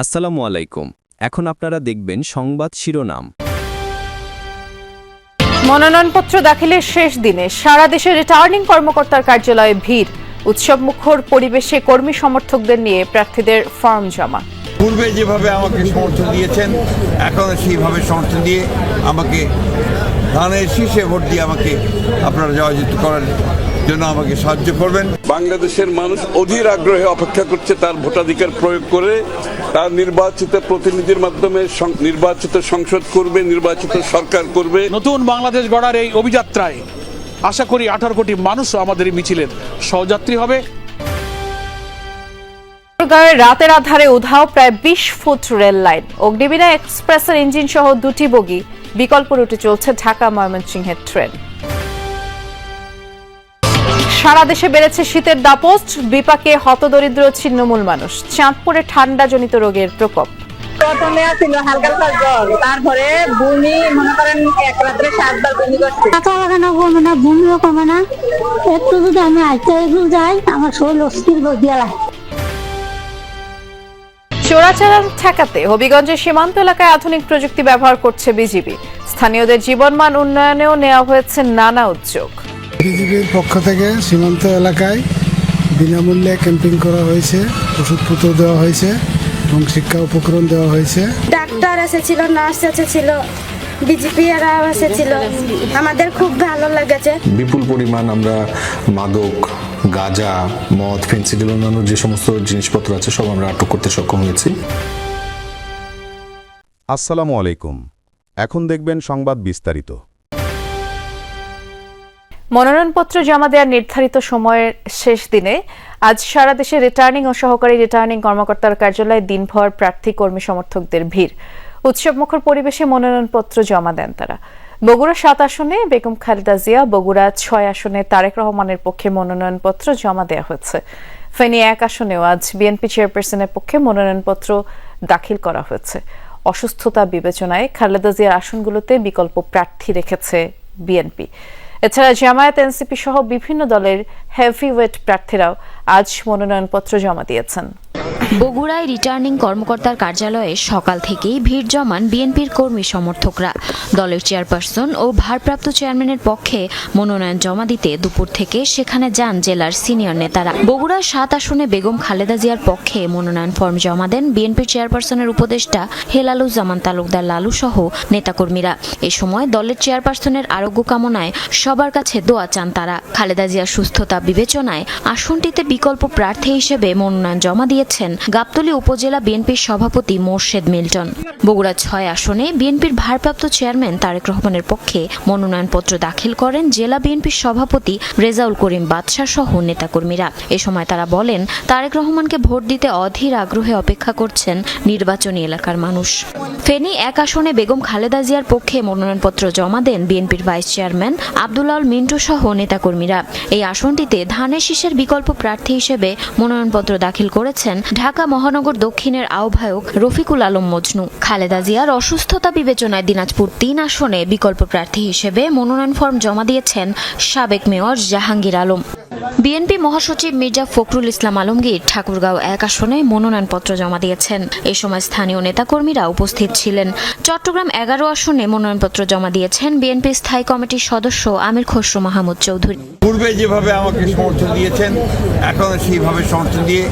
আসসালামু আলাইকুম। এখন আপনারা দেখবেন সংবাদ শিরোনাম। মনোনয়নপত্র দাখিলের শেষ দিনে সারা দেশে রিটার্নিং কর্মকর্তার কার্যালয়ে ভিড়। উৎসব মুখর পরিবেশে কর্মী সমর্থকদের নিয়ে প্রার্থীদের ফর্ম জমা। পূর্বে যেভাবে আমাকে সমর্থন দিয়েছেন এখনও সেইভাবে সমর্থন দিয়ে আমাকে ধানের শীর্ষে ভোট দিয়ে আমাকে আপনারা জয়যুক্ত করার জন্য আমাকে সাহায্য করবেন। বাংলাদেশের মানুষ অধীর আগ্রহে অপেক্ষা করছে তার ভোটাধিকার প্রয়োগ করে তার নির্বাচিত প্রতিনিধির মাধ্যমে নির্বাচিত সংসদ করবে নির্বাচিত সরকার করবে। নতুন বাংলাদেশ গড়ার এই অভিযাত্রায় আশা করি আঠারো কোটি মানুষও আমাদের এই মিছিলের সহযাত্রী হবে। গাঁয়ের রাতের আধারে উধাও প্রায় বিশ ফুট রেল লাইন। অগ্নিবীণা এক্সপ্রেসের ইঞ্জিন সহ দুটি বগি। বিকল্প রুটে চলছে ঢাকা ময়মনসিংহের ট্রেন। সারা দেশে বেড়েছে শীতের দাপট বিপাকে হতদরিদ্র ছিন্নমূল মানুষ। চাঁদপুরে ঠান্ডা জনিত রোগের প্রকোপ। প্রথমে ছিল হালকা হালকা জ্বর তারপরে বমি মনে করেন এক রাত্রে সাতবার বমি করছে। লাগানো করবে না ভূমিও করবে না। একটু যদি আমি আইতে একটু যাই আমার শরীর অস্থির লাগে চোরাচালান ঠেকাতে হবিগঞ্জের সীমান্ত এলাকায় আধুনিক প্রযুক্তি ব্যবহার করছে বিজিবি। স্থানীয়দের জীবনমান উন্নয়নেও নেওয়া হয়েছে নানা উদ্যোগ। বিজিবির পক্ষ থেকে সীমান্ত এলাকায় বিনামূল্যে ক্যাম্পিং করা হয়েছে ওষুধপত্র দেওয়া হয়েছে এবং শিক্ষা উপকরণ দেওয়া হয়েছে। ডাক্তার এসেছিল নার্স এসেছিল বিজেপি এরা এসেছিল। আমাদের খুব ভালো লেগেছে। বিপুল পরিমাণ আমরা মাদক গাঁজা মদ ফেন্সিডিল অন্যান্য যে সমস্ত জিনিসপত্র আছে সব আমরা আটক করতে সক্ষম হয়েছি। আসসালামু আলাইকুম। এখন দেখবেন সংবাদ বিস্তারিত। মনোনয়নপত্র জমা দেওয়ার নির্ধারিত সময়ের শেষ দিনে আজ সারা দেশে রিটার্নিং ও সহকারী রিটার্নিং কর্মকর্তার কার্যালয়ে দিনভর প্রার্থী, কর্মী, সমর্থকদের ভিড়। উৎসবমুখর পরিবেশে মনোনয়নপত্র জমা দেন তারা। বগুড়া সাত আসনে বেগম খালেদা জিয়া, বগুড়া ছয় আসনে তারেক রহমানের পক্ষে মনোনয়নপত্র জমা দেওয়া হয়েছে। ফেনী এক আসনেও আজ বিএনপি চেয়ারপারসনের পক্ষে মনোনয়নপত্র দাখিল করা হয়েছে। অসুস্থতা বিবেচনায় খালেদা জিয়ার আসনগুলোতে বিকল্প প্রার্থী রেখেছে বিএনপি এছাড়া জামায়াত এনসিপি সহ বিভিন্ন দলের হেভিওয়েট প্রার্থীরাও আজ মনোনয়নপত্র জমা দিয়েছেন। বগুড়ায় রিটার্নিং কর্মকর্তার কার্যালয়ে সকাল থেকেই ভিড় জমান বিএনপির কর্মী সমর্থকরা। দলের চেয়ারপারসন ও ভারপ্রাপ্ত চেয়ারম্যানের পক্ষে মনোনয়ন জমা দিতে দুপুর থেকে সেখানে যান জেলার সিনিয়র নেতারা। বগুড়ার সাত আসনে বেগম খালেদা জিয়ার পক্ষে মনোনয়ন ফর্ম জমা দেন বিএনপির চেয়ারপারসনের উপদেষ্টা হেলালুজ্জামান তালুকদার লালু সহ নেতাকর্মীরা। এ সময় দলের চেয়ারপারসনের আরোগ্য কামনায় সবার কাছে দোয়া চান তারা। খালেদা জিয়ার সুস্থতা বিবেচনায় আসনটিতে বিকল্প প্রার্থী হিসেবে মনোনয়ন জমা দিয়েছেন গাবতলী উপজেলা বিএনপির সভাপতি মোর্শেদ মিল্টন। বগুড়া ছয় আসনে বিএনপির ভারপ্রাপ্ত চেয়ারম্যান তারেক রহমানের পক্ষে মনোনয়নপত্র দাখিল করেন জেলা বিএনপির সভাপতি রেজাউল করিম বাদশাহ সহ নেতাকর্মীরা। এ সময় তারা বলেন, তারেক রহমানকে ভোট দিতে অধীর আগ্রহে অপেক্ষা করছেন নির্বাচনী এলাকার মানুষ। ফেনী এক আসনে বেগম খালেদা জিয়ার পক্ষে মনোনয়নপত্র জমা দেন বিএনপির ভাইস চেয়ারম্যান আব্দুল্লাল মিন্টু সহ নেতাকর্মীরা। এই আসনটিতে ধানের শীষের বিকল্প প্রার্থী হিসেবে মনোনয়নপত্র দাখিল করেছেন ঢাকা মহানগর দক্ষিণের আহ্বায়ক রফিকুল আলম মজনু। খালেদা জিয়ার অসুস্থতা বিবেচনায় দিনাজপুর তিন আসনে বিকল্প প্রার্থী হিসেবে মনোনয়ন ফর্ম জমা দিয়েছেন সাবেক মেয়র জাহাঙ্গীর আলম। বিএনপি মহাসচিব মির্জা ফখরুল ইসলাম আলমগীর ঠাকুরগাঁও এক আসনে মনোনয়নপত্র জমা দিয়েছেন। এ সময় স্থানীয় নেতাকর্মীরা উপস্থিত ছিলেন। চট্টগ্রাম এগারো আসনে মনোনয়নপত্র জমা দিয়েছেন বিএনপি স্থায়ী কমিটির সদস্য আমির খসরু মাহমুদ চৌধুরী। পূর্বে যেভাবে আমাকে সমর্থন দিয়েছেন এখনও সেইভাবে সমর্থন দিয়ে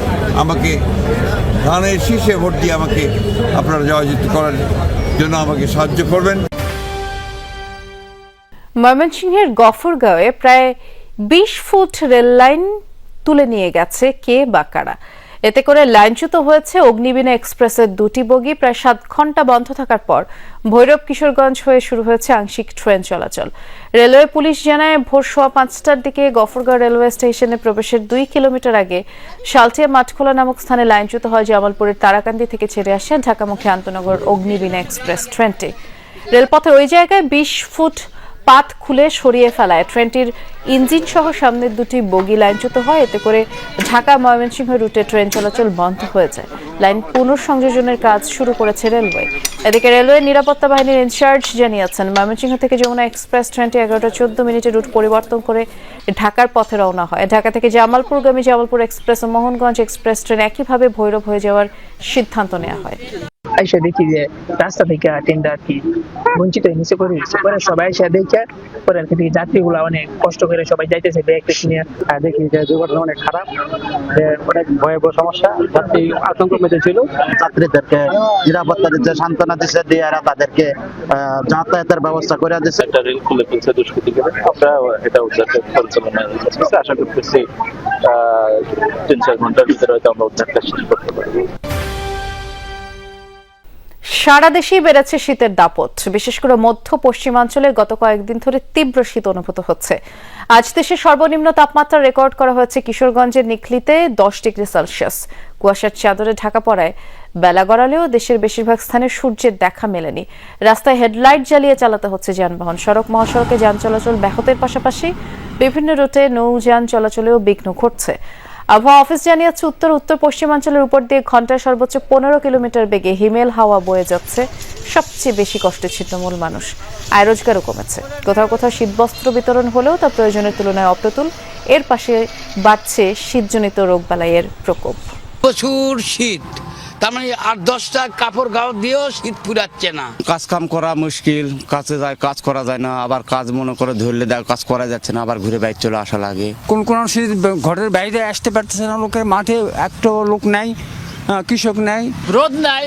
আমাকে ধানের শীর্ষে ভোট দিয়ে আমাকে আপনারা জয়যুক্ত করার জন্য আমাকে সাহায্য করবেন। ময়মনসিংহের গফরগাঁওয়ে প্রায় বিশ ফুট রেল লাইন তুলে নিয়ে গেছে কে বা কারা। এতে করে লাইনচ্যুত হয়েছে অগ্নিবীণা এক্সপ্রেসের দুটি বগি। প্রায় সাত ঘণ্টা বন্ধ থাকার পর ভৈরব কিশোরগঞ্জ হয়ে শুরু হয়েছে আংশিক ট্রেন চলাচল। রেলওয়ে পুলিশ জানায়, ভোর সোয়া পাঁচটার দিকে গফরগাঁও রেলওয়ে স্টেশনে প্রবেশের দুই কিলোমিটার আগে শালটিয়া মাঠখোলা নামক স্থানে লাইনচ্যুত হয় জামালপুরের তারাকান্দি থেকে ছেড়ে আসে ঢাকামুখী আন্তনগর অগ্নিবীণা এক্সপ্রেস ট্রেনটি। রেলপথের ওই জায়গায় বিশ ফুট পাত খুলে সরিয়ে ফেলায়। ট্রেনটির ইঞ্জিন সহ সামনের দুটি বগি লাইনচ্যুত হয়। এতে করে ঢাকা ময়মনসিংহ রুটে ট্রেন চলাচল বন্ধ হয়ে যায়। লাইন পুনঃসংযোজনের কাজ শুরু করেছে রেলওয়ে। এদিকে রেলওয়ে নিরাপত্তা বাহিনীর ইনচার্জ জানিয়েছেন, ময়মনসিংহ থেকে যমুনা এক্সপ্রেস ট্রেনটি এগারোটা চোদ্দ মিনিটে রুট পরিবর্তন করে ঢাকার পথে রওনা হয়। ঢাকা থেকে জামালপুরগামী জামালপুর এক্সপ্রেস ও মোহনগঞ্জ এক্সপ্রেস ট্রেন একইভাবে ভৈরব হয়ে যাওয়ার সিদ্ধান্ত নেওয়া হয়। এসে দেখি যে রাস্তা থেকে ট্রেনটা আর কি? বঞ্চিত হয়ে নিচে করে দিচ্ছে। পরে সবাই এসে দেখে পরে আর কি যাত্রীগুলো অনেক কষ্ট করে সবাই যাইতেছে ব্যাগ টেক নিয়ে। আর দেখি যে দুর্ঘটনা অনেক খারাপ যে অনেক ভয়াবহ সমস্যা। যাত্রী আতঙ্ক ছিল। যাত্রীদেরকে নিরাপত্তার যে সান্ত্বনা দিচ্ছে দিয়ে এরা তাদেরকে আহ, যাতায়াতের ব্যবস্থা করে দিচ্ছে একটা রেল খুলে ফেলছে দুষ্কৃতিকারী আমরা এটা উদ্ধার পরিচালনা আশা করতেছি আহ, তিন চার ঘণ্টার ভিতরে হয়তো আমরা উদ্ধারটা শেষ করতে পারব। সারা দেশেই বেড়েছে শীতের দাপট। বিশেষ করে মধ্য পশ্চিমাঞ্চলে গত কয়েকদিন ধরে তীব্র শীত অনুভূত হচ্ছে। আজ দেশের সর্বনিম্ন তাপমাত্রা রেকর্ড করা হয়েছে কিশোরগঞ্জের নিখলিতে দশ ডিগ্রি সেলসিয়াস। কুয়াশার চাদরে ঢাকা পড়ায় বেলা গড়ালেও দেশের বেশিরভাগ স্থানে সূর্যের দেখা মেলেনি। রাস্তায় হেডলাইট জ্বালিয়ে চালাতে হচ্ছে যানবাহন। সড়ক মহাসড়কে যান চলাচল ব্যাহতের পাশাপাশি বিভিন্ন রুটে নৌযান চলাচলেও বিঘ্ন ঘটছে। আবহাওয়া অফিস জানিয়েছে, উত্তর উত্তর পশ্চিমাঞ্চলের উপর দিয়ে ঘন্টায় সর্বোচ্চ পনেরো কিলোমিটার বেগে হিমেল হাওয়া বয়ে যাচ্ছে। সবচেয়ে বেশি কষ্টে ছিন্নমূল মানুষ। আয় রোজগারও কমেছে। কোথাও কোথাও শীতবস্ত্র বিতরণ হলেও তা প্রয়োজনের তুলনায় অপ্রতুল। এর পাশে বাড়ছে শীতজনিত রোগবালাইয়ের প্রকোপ। প্রচুর শীত। তার মানে আট দশটা কাপড় গাও দিয়েও শীত পুরাচ্ছে না। কাজ কাম করা মুশকিল কাজে যায় কাজ করা যায় না আবার কাজ মনে করে ধরলে দেয় কাজ করা যাচ্ছে না আবার ঘুরে বাইরে চলে আসা লাগে। কোন কোন ঘরের বাইরে আসতে পারতেছে না লোকের মাঠে একটা লোক নাই কৃষক নাই। রোদ নাই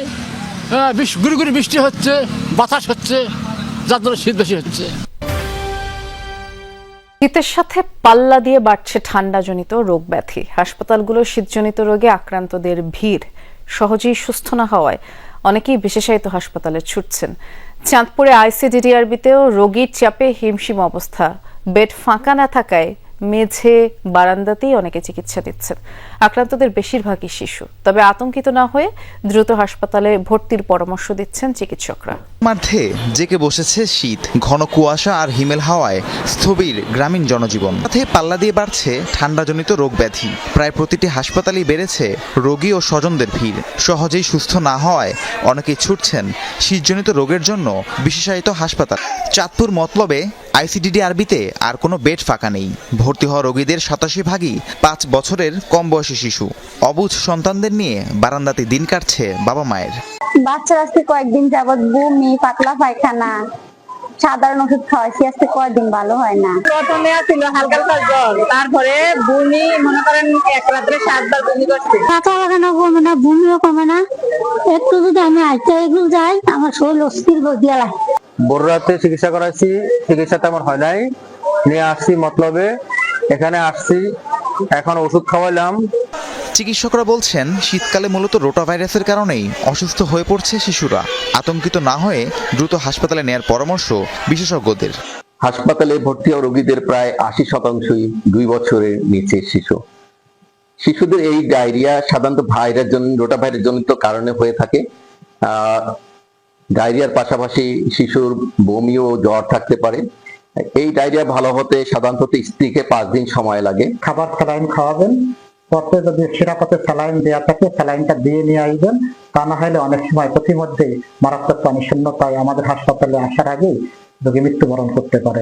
গুড়ি গুড়ি বৃষ্টি হচ্ছে বাতাস হচ্ছে যার জন্য শীত বেশি হচ্ছে। শীতের সাথে পাল্লা দিয়ে বাড়ছে ঠান্ডাজনিত রোগ ব্যাধি। হাসপাতালগুলো শীতজনিত রোগে আক্রান্তদের ভিড়। সহজেই সুস্থ না হওয়ায় অনেকেই বিশেষায়িত হাসপাতালে ছুটছেন। চাঁদপুরে আইসিডিডিআরবিতেও রোগীর চাপে হিমশিম অবস্থা। বেড ফাঁকা না থাকায় মেঝে, বারান্দাতেই অনেকে চিকিৎসা দিচ্ছেন। আক্রান্তদের বেশিরভাগই শিশু। তবে আতঙ্কিত না হয়ে দ্রুত হাসপাতালে ভর্তির পরামর্শ দিচ্ছেন চিকিৎসকরা। মাঠে জেকে বসেছে শীত, ঘন কুয়াশা আর হিমেল হাওয়ায় স্থবির গ্রামীণ জনজীবন। সাথে পাল্লা দিয়ে বাড়ছে ঠান্ডাজনিত রোগ ব্যাধি। প্রায় প্রতিটি হাসপাতালেই বেড়েছে রোগী ও স্বজনদের ভিড়। সহজেই সুস্থ না হওয়ায় অনেকেই ছুটছেন শীতজনিত রোগের জন্য বিশেষায়িত হাসপাতাল। চাঁদপুর মতলবে আইসিডিডি আরবিতে আর কোনো বেড ফাঁকা নেই। ভর্তি হওয়া রোগীদের সাতাশি ভাগই পাঁচ বছরের কম বয়সী শিশু। অবুঝ সন্তানদের নিয়ে বারান্দাতে দিন কাটছে বাবা মায়ের। বাচ্চা আজকে কয়েকদিন যাবৎ বমি পাতলা পায়খানা সাধারণ ওষুধ খাওয়াইছি আজকে কয়েকদিন ভালো হয় না। প্রথমে ছিল হালকা হালকা জ্বর তারপরে বমি মনে করেন এক রাত্রে সাতবার বমি করছে। পাতা লাগানো কমে না বমিও কমে না। একটু যদি আমি আইতে এগুলো যাই আমার শরীর অস্থির দিয়া লাগে। বড় রাতে চিকিৎসা করাইছি চিকিৎসা তেমন হয় নাই। নিয়ে আসছি মতলবে এখানে আসছি এখন ওষুধ খাওয়াইলাম। চিকিৎসকরা বলছেন শীতকালে মূলত রোটা ভাইরাসের কারণেই অসুস্থ হয়ে পড়ছে শিশুরা। আতঙ্কিত না হয়ে দ্রুত হাসপাতালে নেয়ার পরামর্শ বিশেষজ্ঞদের। হাসপাতালে ভর্তি হওয়া রোগীদের প্রায় আশি শতাংশই দুই বছরের নিচে শিশু। শিশুদের এই ডায়রিয়া সাধারণত ভাইরাস জনিত রোটা ভাইরাস জনিত কারণে হয়ে থাকে। আহ, ডায়রিয়ার পাশাপাশি শিশুর বমি ও জ্বর থাকতে পারে। এই ডায়রিয়া ভালো হতে সাধারণত স্ত্রীকে পাঁচ দিন সময় লাগে। খাবার স্যালাইন খাওয়াবেন পরে যদি সেরাপথে স্যালাইন দেওয়া থাকে, স্যালাইনটা দিয়ে নিয়ে আসবেন। তা না হলে অনেক সময় প্রতিমধ্যেই মারাত্মক পানি শূন্যতায় আমাদের হাসপাতালে আসার আগে রোগী মৃত্যুবরণ করতে পারে।